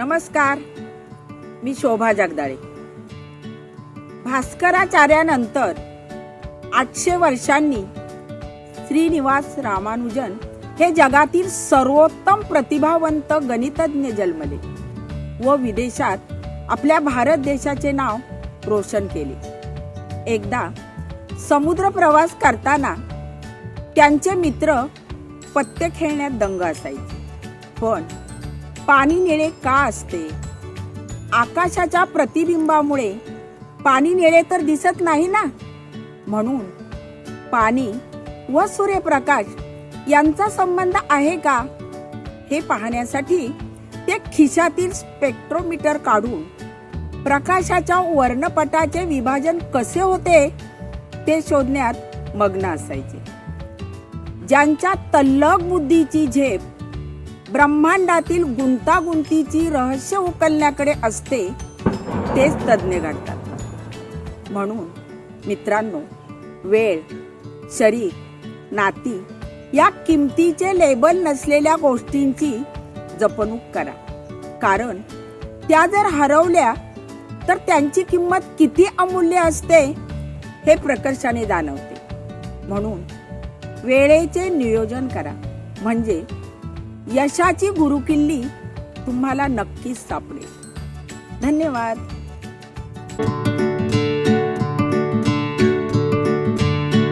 नमस्कार. मी शोभा जगदाळे. भास्कराचार्यानंतर आठशे वर्षांनी श्रीनिवास रामानुजन हे जगातील सर्वोत्तम प्रतिभावंत गणितज्ञ जन्मले व विदेशात आपल्या भारत देशाचे नाव रोशन केले. एकदा समुद्र प्रवास करताना त्यांचे मित्र पत्ते खेळण्यात दंग असायचे. पण पाणी निळे का असते? आकाशाच्या प्रतिबिंबामुळे पाणी निळे तर दिसत नाही ना? म्हणून पाणी व सूर्यप्रकाश यांचा संबंध आहे का? हे पाहण्यासाठी ते खिशातील स्पेक्ट्रोमीटर काढून प्रकाशाच्या वर्णपटाचे विभाजन कसे होते ते शोधण्यात मग्न असायचे. ज्यांच्या तल्लक बुद्धीची झेप ब्रह्मांडातील गुंतागुंतीची रहस्य उकलण्याकडे असते तेच तज्ज्ञ घडतात. म्हणून मित्रांनो वेळ शरीर नाती या किमतीचे लेबल नसलेल्या गोष्टींची जपणूक करा. कारण त्या जर हरवल्या तर त्यांची किंमत किती अमूल्य असते हे प्रकर्षाने जाणवते. म्हणून वेळेचे नियोजन करा. म्हणजे यशाची गुरुकिल्ली तुम्हाला नक्कीच सापडेल. धन्यवाद.